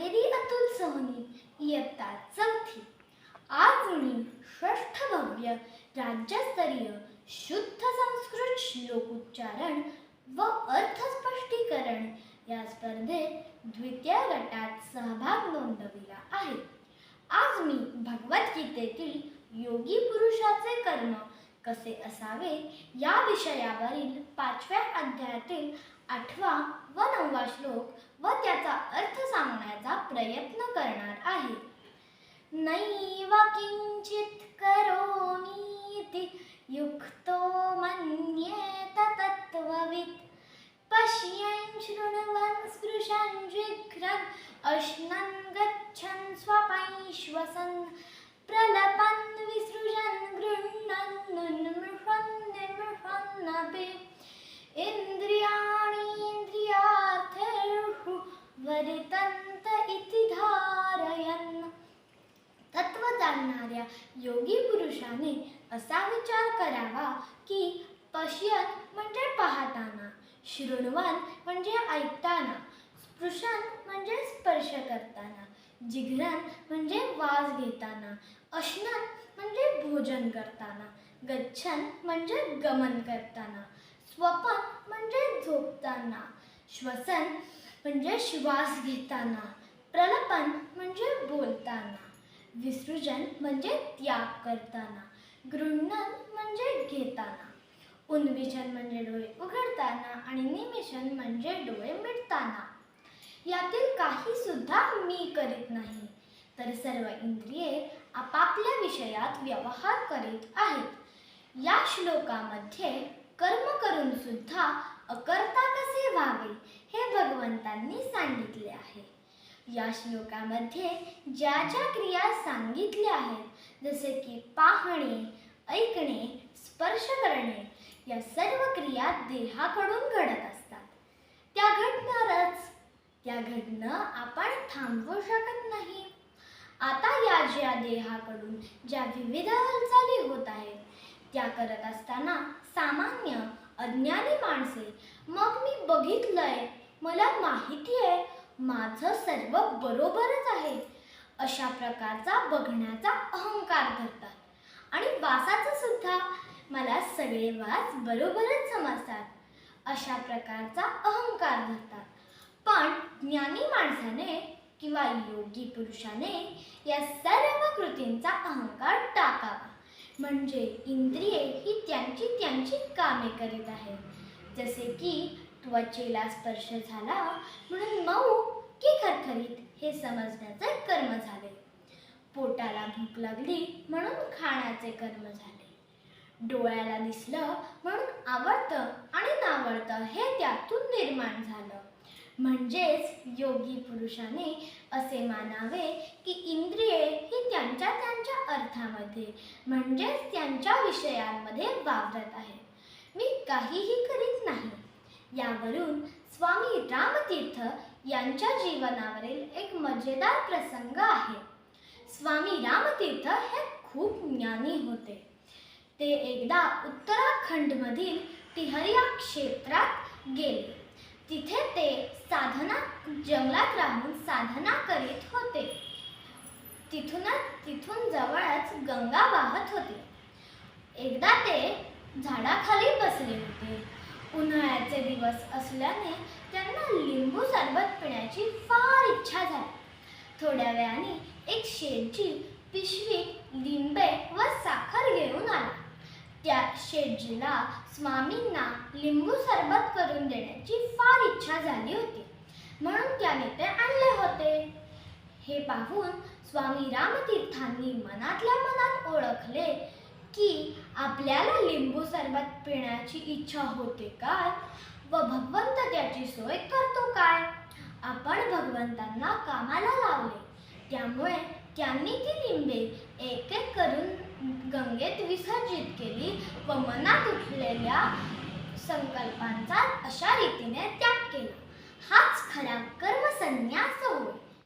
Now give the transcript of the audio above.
कावेरी अतुल सहनी इयत्ता चौथी. आज मी षष्ठ भव्य राज्यस्तरीय शुद्ध संस्कृत श्लोकोच्चारण व अर्थस्पष्टीकरण या स्पर्धेत द्वितीय गटात सहभाग नोंदविला आहे. आज मी भगवद्गीतेतील योगी पुरुषाचे कर्म कसे असावे या विषयावरील पाचव्या अध्यायातील आठवा व नववा श्लोक अर्थ सांगण्याचा प्रयत्न करणार आहे. नैव किंचित करोमीति योगी पुरुषाने असा विचार करावा की पश्यत म्हणजे पाहताना शृण्वन म्हणजे ऐकताना स्पृशन म्हणजे स्पर्श करताना जिघ्रण म्हणजे वास घेताना अश्नन म्हणजे भोजन करताना गच्छन म्हणजे गमन करताना स्वपन म्हणजे झोपताना श्वसन म्हणजे श्वास घेताना प्रलपन म्हणजे बोलताना. विसृजन म्हणजे त्याग करताना गृह्णन म्हणजे घेताना. उन्विजन म्हणजे डोळे उघडताना आणि निमिषण म्हणजे डोळे मिटताना. यातील काही सुद्धा मी करीत नाही तर सर्व इंद्रिये आपापल्या विषयात व्यवहार करीत आहेत. या श्लोकामध्ये कर्म करून सुद्धा अकर्ता कसे व्हावे हे भगवंतांनी सांगितले आहे. या श्लोकामध्ये ज्या ज्या क्रिया सांगितल्या आहेत जसे की पाहणे ऐकणे स्पर्श करणे या सर्व क्रिया देहाकडून घडत असतात. त्या घडणारच. त्या घडणं आपण थांबवू शकत नाही. आता या ज्या देहाकडून ज्या विविध हालचाली होत आहेत त्या करत असताना सामान्य अज्ञानी माणसे मग मी बघितलंय मला माहिती आहे माझं सर्व बरोबरच आहे. अशा प्रकारचा बघण्याचा अहंकार करतात आणि वासाचं सुद्धा मला सगळे वास बरोबरच समजतात. अशा प्रकारचा अहंकार धरतात. पण ज्ञानी माणसाने किंवा योगी पुरुषाने या सर्व कृतींचा अहंकार टाकावा. म्हणजे इंद्रिये ही त्यांची त्यांची कामे करीत आहेत. जसे की त्वचेला स्पर्श झाला म्हणून मऊ खरखरीत हे समजण्याचे कर्म झाले. पोटाला भूक लागली म्हणून खाण्याचे कर्म झाले. डोळ्याला दिसलं म्हणून आवडतं आणि नावडतं हे त्यातून निर्माण झालं. म्हणजेच योगी पुरुषाने असे मानावे की इंद्रिये ही त्यांच्या त्यांच्या अर्थामध्ये म्हणजेच त्यांच्या विषयांमध्ये वावरत आहे. मी काहीही करीत नाही. यावरून स्वामी रामतीर्थ यांच्या जीवनावरील एक मजेदार प्रसंग आहे. स्वामी रामतीर्थ हे खूप ज्ञानी होते. ते एकदा उत्तराखंडमधील तिहरिया क्षेत्रात गेले. तिथे ते साधना जंगलात राहून साधना करीत होते. तिथूनच तिथून जवळच गंगा वाहत होती. एकदा ते झाडाखाली बसले होते. उन्हाळ्याचे दिवस असल्याने त्यांना लिंबू सरबत पिण्याची फार इच्छा झाली. थोड्या वेळाने एक शेठजी पिशवी लिंबे व साखर घेऊन आला. त्या शेठजीला स्वामींना लिंबू सरबत करून देण्याची फार इच्छा झाली होती. म्हणून त्याने ते आणले होते. हे पाहून स्वामी रामतीर्थांनी मनातल्या मनात ओळखले की आपल्याला लिंबू सरबत पिण्याची इच्छा होते काय व भगवंत त्याची सोय करतो काय? आपण भगवंतांना कामाला लावले. त्यामुळे त्यांनी ती लिंबे एक एक करून गंगेत विसर्जित केली व मनात उठलेल्या संकल्पांचा अशा रीतीने त्याग केला. हाच खरा कर्मसन्यास होय.